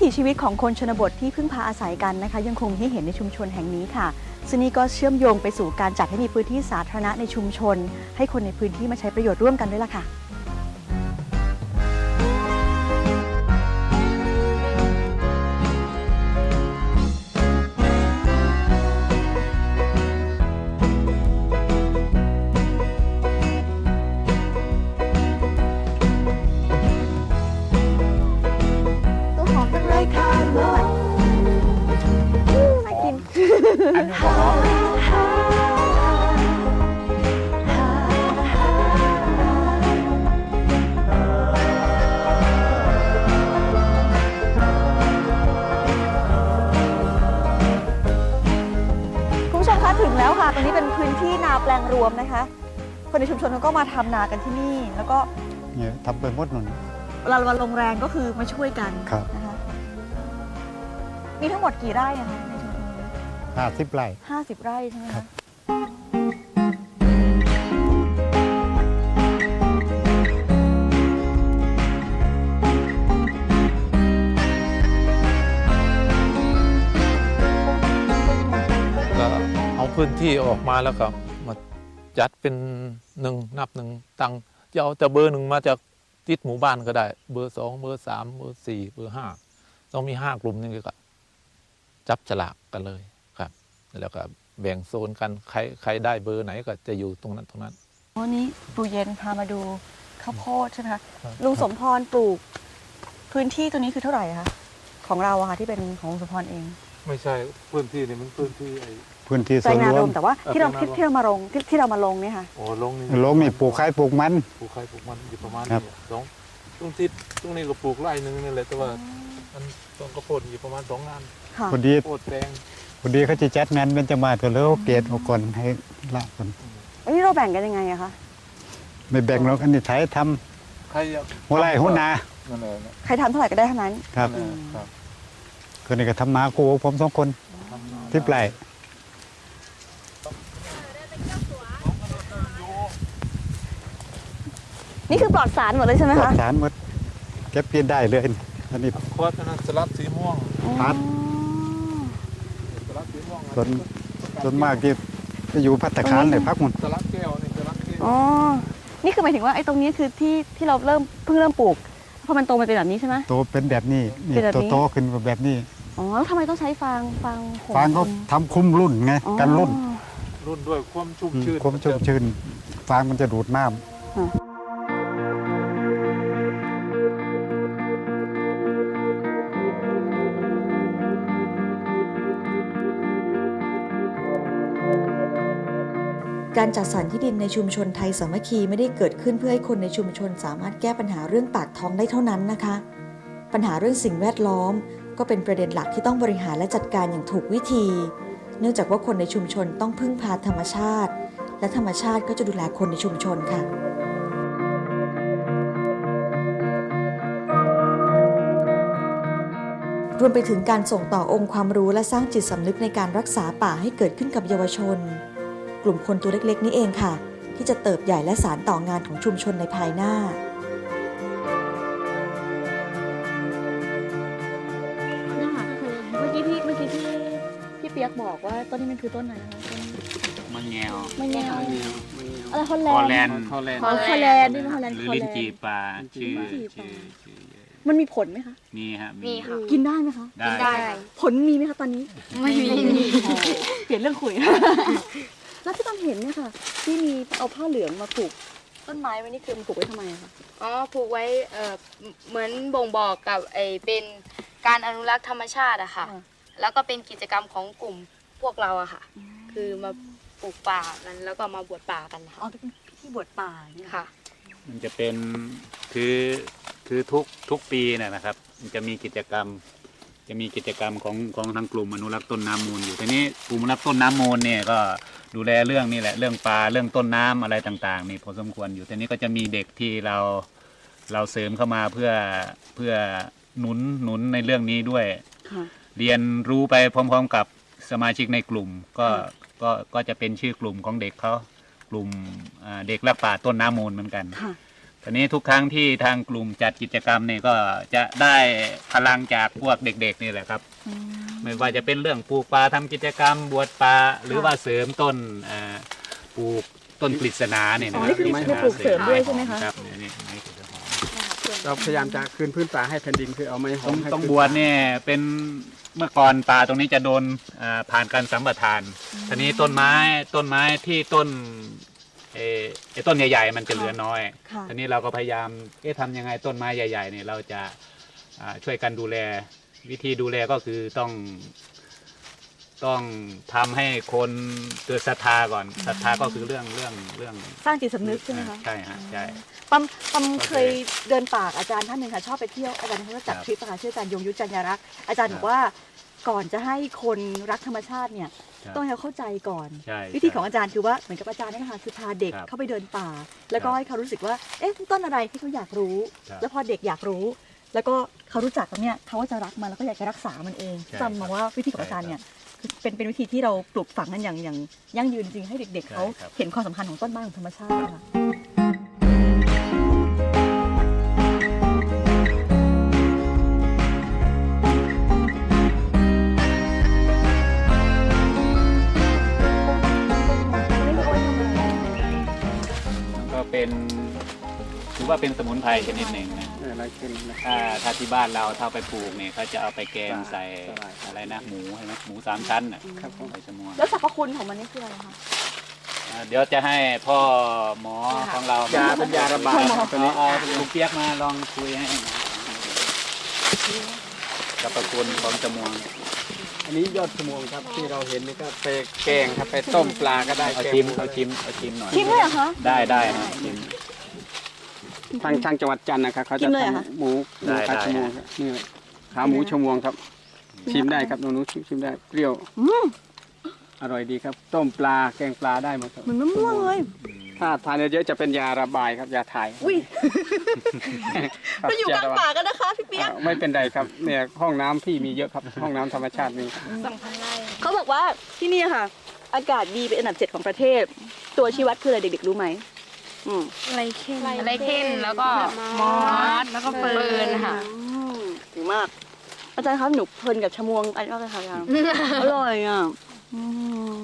ถีชีวิตของคนชนบทที่พึ่งพาอาศัยกันนะคะยังคงมีให้เห็นในชุมชนแห่งนี้ค่ะ ซึ่งนี่ก็เชื่อมโยงไปสู่การจัดให้มีพื้นที่สาธารณะในชุมชน ให้คนในพื้นที่มาใช้ประโยชน์ร่วมกันด้วยล่ะค่ะ ตรงนี้เป็นพื้นที่นาแปลงรวมนะคะ คนในชุมชนเขาก็มาทำนากันที่นี่ แล้วก็เนี่ยทำไปหมดนุ่นเวลาเราลงแรงก็คือมาช่วยกันครับนะคะมีทั้งหมดกี่ไร่อะคะในชุมชนนี้ห้าสิบไร่ห้าสิบไร่ใช่ไหมครัคะ พื้นที่ออกมาแล้วก็มาจัดเป็นหนึ่งนับหนึ่งตังจะเอาแต่เบอร์หนึ่งมาจากติดหมู่บ้านก็ได้ เบอร์สองเบอร์สามเบอร์สี่เบอร์ห้าต้องมีห้ากลุ่มนี่ก็จับฉลากกันเลยครับ แล้วก็แบ่งโซนกันใครใครได้เบอร์ไหนก็จะอยู่ตรงนั้นตรงนั้นอ๋อนี่ปูเย็นพามาดูข้าวโพดใช่ไหมคะครับลุงสมพรปลูก พื้นที่ตัวนี้คือเท่าไหร่คะของเราอะค่ะที่เป็นของลุงสมพรเอง ไม่ใช่พื้นที่นี่มันพื้นที่ไอ้ พื้นที่แปส่ลวงนนารรววมมแต่ว่าที่เราเออแปลงนาที่ที่เรามาลงที่ที่เรามาลงเนี่ยค่ะ โอ้ลงนี่ลงนี่ปลูกไข่ปลูกมัน ปลูกใครปลูกมันอยู่ประมาณครันี้บสองตรงทิศตรงนี้ก็ปลูกไร่หนึงนี่แหละแต่ว่ามันต้องกระโพดอยู่ประมาณสองงานค่ะ พอดีโพดแดงพอดีเขาจะจัดงานเป็นจมาศก็เลยเอาเกตเอาก่อนให้ละคนอันนี้เราแบ่งกันยังไงอะคะไม่แบ่งหรอกอันนี้ไทยทใครอยากำหัวไร่หัวนานั่นแหละใครทำเท่าไหร่ก็ได้เท่านั้น ครับนั่นแหละครับคนนี้ก็ทำนาคู่ผมสองคนทำนาที่ไร่ นี่คือปลอดสารหมดเลยใช่ไหมปลอคะดสารหมดเก็บกินได้เลยอันนี้ขวดอันนั้นสลัดสีม่วงพัดสลัดสีม่วงส่วนส่วนมากที่จะอยู่พัตตาคารเลยพักหมันสลัดแก้วนี่สลัดแก้วอ๋อนี่คือหมายถึงว่าไอ้ตรงนี้คือที่ที่เราเริ่มเพิ่งเริ่มปลูกพอมันโตมันเป็นแบบนี้ใช่ไหม โตเป็นแบบนี้นี่เป็นแบบโตนี้โตขึ้นมาแบบนี้อ๋อแล้วทำไมต้องใช้ฟางฟางโหมฟางเขาทำคุ้มรุ่นไงอ๋อกันรุ่นรุ่นด้วยความชุ่มอืมชื้นความชุ่มชื้นฟางมันจะดูดน้ำ การจัดสรรที่ดินในชุมชนไทยสามัคคีไม่ได้เกิดขึ้นเพื่อให้คนในชุมชนสามารถแก้ปัญหาเรื่องปากท้องได้เท่านั้นนะคะ ปัญหาเรื่องสิ่งแวดล้อม ก็เป็นประเด็นหลักที่ต้องบริหารและจัดการอย่างถูกวิธี เนื่องจากว่าคนในชุมชนต้องพึ่งพาธรรมชาติ และธรรมชาติก็จะดูแลคนในชุมชนค่ะรวมไปถึงการส่งต่อองค์ความรู้และสร้างจิตสำนึกในการรักษาป่าให้เกิดขึ้นกับเยาวชน กลุ่มคนตัวเล็กๆ นี้เองค่ะ ที่จะเติบใหญ่และสารต่องานของชุมชนในภายหน้า เนี่ยค่ะคือเมื่อกี้ที่เมื่อกี้ที่พี่เปียกบอกว่าต้นนี้มันคือต้นอะไรนะคะต้นมะแงวมะแงวมะแงวมะแงวอะไรฮอลแลฮอลแลนนด์ด์ฮอลแลนด์ อ๋อฮอลแลนด์นี่มันฮอลแลนด์หรือฮอลลิ้นแลนด์จีปลาชื่อลิ้นจี่ปลา ชื่อชื่อเยอะมันมีผลไหมคะมีฮะมีค่ะ กินได้ไหมคะ ได้ ผลมีไหมคะตอนนี้ ไม่มี เปลี่ยนเรื่องคุย แล้วที่ตอนเห็นเนี่ยค่ะ ที่มีเอาผ้าเหลืองมาผูกต้นไม้ไว้นี่คือมันผูกไว้ทำไมอะคะอ๋อผูกไว้เอ่อเหมือนบ่งบอกกับไอเป็นการอนุรักษ์ธรรมชาติอะค่ะ แล้วก็เป็นกิจกรรมของกลุ่มพวกเราอะค่ะ คือมาปลูกป่ากันแล้วก็มาบวชป่ากันอ๋อค่ะเป็นพิธีบวชป่าเนี่ยค่ะ มันจะเป็นคือคือทุกทุกปีเนยนะครับ มันจะมีกิจกรรม จะมีกิจกรรมของของทางกลุ่มอนุรักษ์ต้นน้ำมูลอยู่ทีนี้กลุ่มอนุรักษ์ต้นน้ำมูลเนี่ยก็ดูแลเรื่องนี่แหละเรื่องปลาเรื่องต้นน้ำอะไรต่างๆนี่พอสมควรอยู่ทีนี้ก็จะมีเด็กที่เราเราเสริมเข้ามาเพื่อเพื่อหนุนหนุนในเรื่องนี้ด้วย ค่ะ เรียนรู้ไปพร้อมๆกับสมาชิกในกลุ่มก็ก็ก็จะเป็นชื่อกลุ่มของเด็กเขากลุ่มอ่าเด็กรักป่าต้นน้ำมูลเหมือนกัน ค่ะ ทีนี้ทุกครั้งที่ทางกลุ่มจัดกิจกรรมเนี่ยก็จะได้พลังจากพวกเด็ก ๆ นี่แหละครับไม่ว่าจะเป็นเรื่องปลูกป่าทำกิจกรรม บวชป่าหรือว่าเสริมต้นเอ่อปลูกต้นปริศนาเนี่ยนะอ๋อรับนี่คือริศคือปลูกเสริมด้วยใช่ไหมคะครับเนี่ยนี่นี่คือเราพยายามจะคืนพื้นป่าให้แผ่นดินคือเอาไม้หอต้อมงให้ต้องขึ้นบวชเนี่ยเป็นเมื่อก่อนป่าตรงนี้จะโดนอ่าผ่านการสัมปทานทีนี้ต้นไม้ต้นไม้ที่ต้น เออไอ้ต้นใหญ่ ๆ มันจะเหลือน้อยค่ะทีนี้เราก็พยายามเอ๊ะทำยังไงต้นไม้ใหญ่ๆเนี่ยเราจะอ่าช่วยกันดูแล วิธีดูแลก็คือต้อง ต้องทำให้คนเกิดศรัทธาก่อนศรัทธาก็คือเรื่องเรื่องเรื่องสร้างจิตสำนึกใช่ไหมคะ ใช่ฮะใช่ ปั๊มปั๊มโอเคเคยเดินป่ากับอาจารย์ท่านหนึ่งค่ะชอบไปเที่ยวอาจารย์เขาก็จัดครับทริปอะค่ะชื่ออาจารย์ยงยุทธจันยรักษ์อาจารย์ครับบอกว่า ก่อนจะให้คนรักธรรมชาติเนี่ยครับต้องให้เขาเข้าใจก่อน ใช่วิธีของใช่อาจารย์คือว่าเหมือนกับอาจารย์นี่นะคะคือพาเด็กครับเข้าไปเดินป่า แล้วก็ครับให้เขารู้สึกว่าเอ๊ะต้นอะไรที่เขาอยากรู้ ครับ แล้วพอเด็กอยากรู้ แล้วก็เขารู้จักแล้วเนี่ยเขาก็จะรักมันแล้วก็อยากจะรักษามันเองใช่จำมาว่าวิธีของอาจารย์เนี่ยคือเป็นเป็นวิธีที่เราปลูกฝังกันอย่างอย่างยั่งยืนจริงให้เด็ก ๆเขาใช่ครับ เห็นความสำคัญของต้นไม้ของธรรมชาติค่ะ เป็นสมุนไพรชนิดหนึ่งนะเอออะไรขึ้นนะถ้าถ้าที่บ้านเราถ้าไปปลูกเนี่ยเขาจะเอาไปแกงใส่สบายอะไรนะหมูใช่ไหมหมูสามชั้นน่ะครับผมใส่ชะมวงแล้วสรรพคุณของมันนี่คืออะไรคะ อ่าเดี๋ยวจะให้พ่อหมอของเรายาเป็นยาระบายครับตัวนี้เอาเอาลูกเปียกมาลองคุยให้สรรพคุณของชะมวงอันนี้ยอดชะมวงครับที่เราเห็นนี่ก็ไปแกงครับไปต้มปลาก็ได้เอาแกงชิมหเอาชิมเอาชิมหน่อย ชิมเลยเหรอคะ ได้ได้ฮะชิม ทางทางจังหวัดจันทร์นะครับเขากิจะนเลยเหรอคะ ทำหมูหมูได้ขาได้ชะมวงครับนี่เลยขาหมูชะมวงครับ ชิมได้ครับหนูๆชิมชิมได้เปรี้ยวอืมอร่อยดีครับ ต้มปลาแกงปลาได้หมดครับ เหมือนมะม่วงเลย ถ้าทานเยอะๆจะเป็นยาระบายครับยาถ่ายอุ้ยครับเราอยู่กลางระบป่ากันนะคะพี่เปียก อ่าไม่เป็นไรครับเนี่ยห้องน้ำพี่มีเยอะครับ ห้องน้ำธรรมชาติมีสำคัญไร่เขาบอกว่าที่นี่ค่ะ อากาศดีเป็นอันดับเจ็ดของประเทศ ตัวชี้วัดคืออะไรเด็กๆรู้ไหมอืม ไรเคนไรเคนแล้วก็มอสแล้วก็เฟิร์นค่ะอืมถึงมาก อาจารย์ครับหนูเพลินกับชะมวงอันนี้มากเลยค่ะอาจารย์อร่อยอะอืม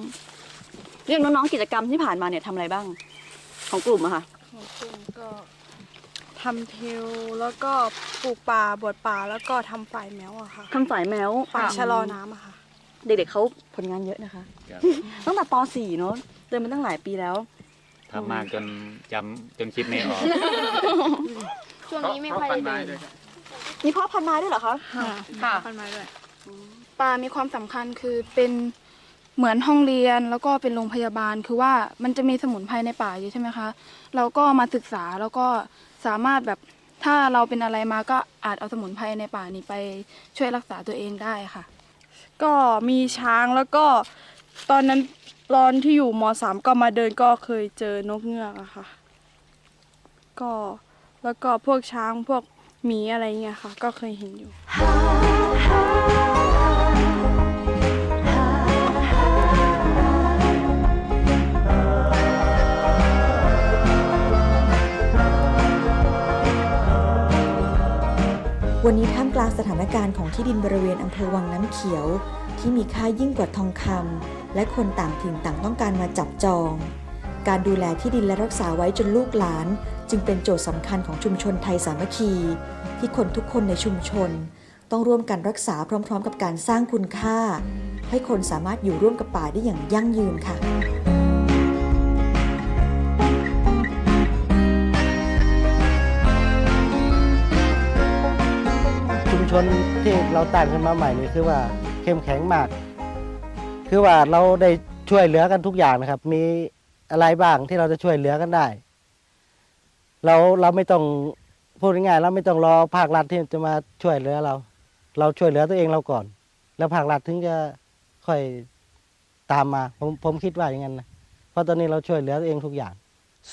เรียกน้องๆกิจกรรมที่ผ่านมาเนี่ยทำอะไรบ้าง ของกลุ่มอะค่ะของกลุ่มก็ทำเทลแล้วก็ปลูกป่าบวชป่าแล้วก็ทำฝ่ายแมวอะค่ะทำสายแมวฝ่ายชะลอน้ำอะค่ะ เด็กๆเขาผลงานเยอะนะคะครับตั้งแต่ป .4 เนอะเดินมาตั้งหลายปีแล้ว ทำมากจนจำจนคิดไม่ออก ช่วงนี้ไม่ค่อยได้เดินมีพ่อพันธุ์ไม้ด้วยเหรอคะค่ะพันไม้ด้วยป่ามีความสำคัญคือเป็นเหมือนห้องเรียนแล้วก็เป็นโรงพยาบาล คือว่ามันจะมีสมุนไพรในป่าอยู่ใช่ไหมคะ เราก็มาศึกษาแล้วก็สามารถแบบถ้าเราเป็นอะไรมาก็อาจเอาสมุนไพรในป่านี้ไปช่วยรักษาตัวเองได้ค่ะ ก็มีช้างแล้วก็ตอนนั้น ตอนที่อยู่มสามก็มาเดินก็เคยเจอนกเงือกอะค่ะ ก็แล้วก็พวกช้างพวกหมีอะไรเงี้ยค่ะ ก็เคยเห็นอยู่ วันนี้ท่ามกลางสถานการณ์ของที่ดินบริเวณอำเภอวังน้ำเขียว ที่มีค่ายิ่งกว่าทองคำ และคนต่างถิ่นต่างต้องการมาจับจอง การดูแลที่ดินและรักษาไว้จนลูกหลาน จึงเป็นโจทย์สำคัญของชุมชนไทยสามัคคี ที่คนทุกคนในชุมชน ต้องร่วมกันรักษาพร้อม ๆ กับการสร้างคุณค่า ให้คนสามารถอยู่ร่วมกับป่าได้อย่างยั่งยืนค่ะชุมชนที่เราตั้งขึ้นมาใหม่นี่คือว่าเข้มแข็งมาก คือว่าเราได้ช่วยเหลือกันทุกอย่างนะครับ มีอะไรบ้างที่เราจะช่วยเหลือกันได้ เราเราไม่ต้องพูดง่ายๆเราไม่ต้องรอภาครัฐที่จะมาช่วยเหลือเรา เราช่วยเหลือตัวเองเราก่อน แล้วภาครัฐถึงจะค่อยตามมาผมผมคิดว่าอย่างนั้นนะเพราะตอนนี้เราช่วยเหลือตัวเองทุกอย่าง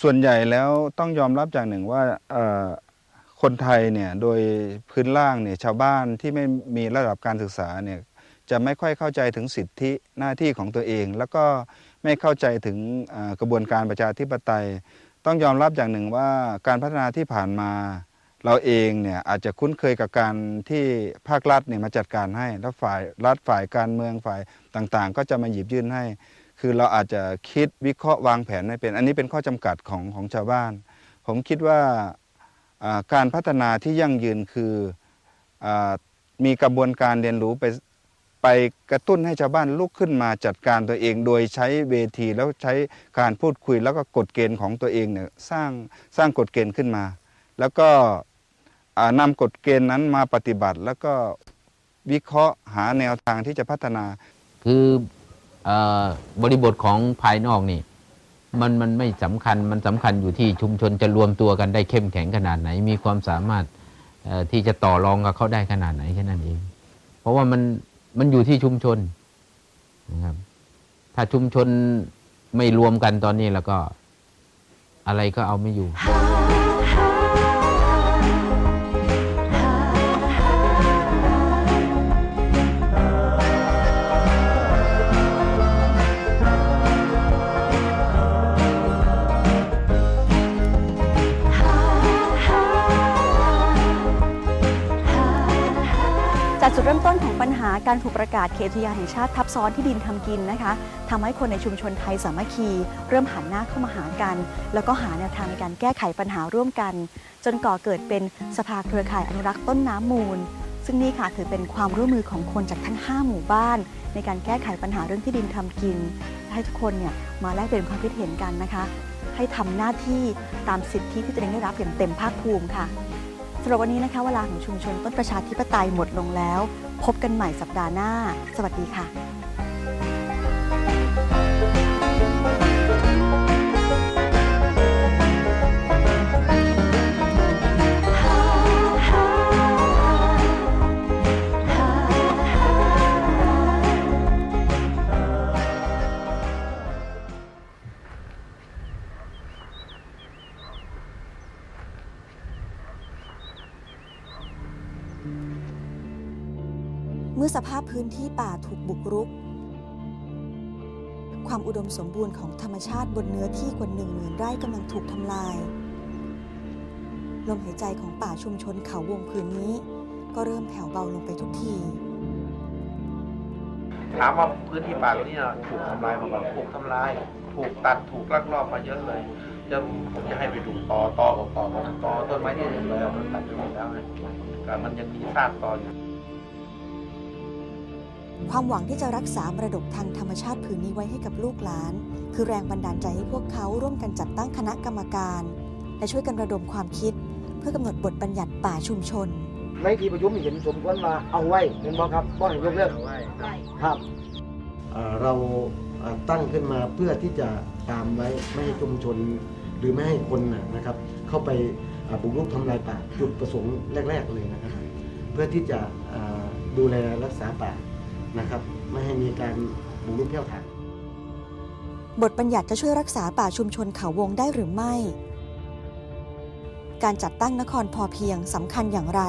ส่วนใหญ่แล้วต้องยอมรับอย่างหนึ่งว่าคนไทยเนี่ยโดยพื้นล่างเนี่ยชาวบ้านที่ไม่มีระดับการศึกษาเนี่ย จะไม่ค่อยเข้าใจถึงสิทธิหน้าที่ของตัวเอง แล้วก็ไม่เข้าใจถึงกระบวนการประชาธิปไตย ต้องยอมรับอย่างหนึ่งว่าการพัฒนาที่ผ่านมา เราเองเนี่ยอาจจะคุ้นเคยกับการที่ภาครัฐเนี่ยมาจัดการให้ แล้วฝ่ายรัฐฝ่ายการเมืองฝ่ายต่างๆ ก็จะมาหยิบยื่นให้ คือเราอาจจะคิดวิเคราะห์วางแผนไม่เป็น อันนี้เป็นข้อจำกัดของของชาวบ้าน ผมคิดว่าการพัฒนาที่ยั่งยืนคืออมีกระบวนการเรียนรู้ไป ไปกระตุ้นให้ชาวบ้านลุกขึ้นมาจัดการตัวเอง โดยใช้เวทีแล้วใช้การพูดคุยแล้วก็กฎเกณฑ์ของตัวเองเนี่ยสร้างสร้างกฎเกณฑ์ขึ้นมา แล้วก็อ่านำกฎเกณฑ์นั้นมาปฏิบัติ แล้วก็วิเคราะห์หาแนวทางที่จะพัฒนา คืออบริบทของภายนอกนี่มันมันไม่สำคัญมันสำคัญอยู่ที่ชุมชนจะรวมตัวกันได้เข้มแข็งขนาดไหน มีความสามารถที่จะต่อรองกับเขาได้ขนาดไหนแค่นั้นเอง เพราะว่ามัน มันอยู่ที่ชุมชนนะครับ ถ้าชุมชนไม่รวมกันตอนนี้แล้วก็ อะไรก็เอาไม่อยู่จะจุดเริ่มต้นของ ปัญหาการถูกประกาศเขตอุทยานแห่งชาติทับซ้อนที่ดินทำกินนะคะทำให้คนในชุมชนไทยสามัคคี เริ่มหันหน้าเข้ามาหากัน แล้วก็หาแนวทางในการแก้ไขปัญหาร่วมกัน จนก่อเกิดเป็นสภาเครือข่ายอนุรักษ์ต้นน้ำมูล ซึ่งนี่ค่ะถือเป็นความร่วมมือของคนจากทั้ง 5 หมู่บ้าน ในการแก้ไขปัญหาเรื่องที่ดินทำกิน ให้ทุกคนเนี่ยมาแลกเปลี่ยนความคิดเห็นกันนะคะ ให้ทำหน้าที่ตามสิทธิที่ตัวเองได้รับอย่างเต็มภาคภูมิค่ะสำหรับวันนี้นะคะเวลาของชุมชนต้นประชาธิปไตยหมดลงแล้ว พบกันใหม่สัปดาห์หน้า สวัสดีค่ะ สภาพพื้นที่ป่าถูกบุกรุก ความอุดมสมบูรณ์ของธรรมชาติบนเนื้อที่กว่าหนึ่งหมื่นไร่กำลังถูกทำลาย ลมหายใจของป่าชุมชนเขาวงพื้นนี้ ก็เริ่มแผ่วเบาลงไปทุกทีถามว่าพื้นที่ป่าตรงนี้ถูกทำลายมาก่อนถูกทำลาย ถูกตัดถูกลักลอบมาเยอะเลยจะผมจะให้ไปดูตอตอกับตอตอต้นไม้ที่เห็นแล้วมันตัดไปหมดแล้วไงแต่มันยังมีซากตออยู่ ความหวังที่จะรักษามรดกทางธรรมชาติผืนนี้ไว้ให้กับลูกหลาน คือแรงบันดาลใจให้พวกเขาร่วมกันจัดตั้งคณะกรรมการ และช่วยกันระดมความคิด เพื่อกำหนดบทบัญญัติป่าชุมชน ในที่ประชุมเห็นสมควรมาเอาไว้เห็นบ่ครับบ่ให้ยกเลิกครับเอ่อเราเอ่อตั้งขึ้นมาเพื่อที่จะตามไว้ไม่ให้ชุมชนหรือไม่ให้คนน่ะนะครับ เข้าไปอ่าบุกรุกทำลายป่าจุดประสงค์แรก ๆ เลยนะครับ เพื่อที่จะอ่าดูแลรักษาป่า นะครับ ไม่ให้มีการบุกรุกเที่ยวถางบทบัญญัติจะช่วยรักษาป่าชุมชนเขาวงได้หรือไม่ การจัดตั้งนครพอเพียงสำคัญอย่างไร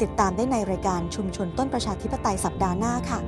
ติดตามได้ในรายการชุมชนต้นประชาธิปไตยสัปดาห์หน้าค่ะ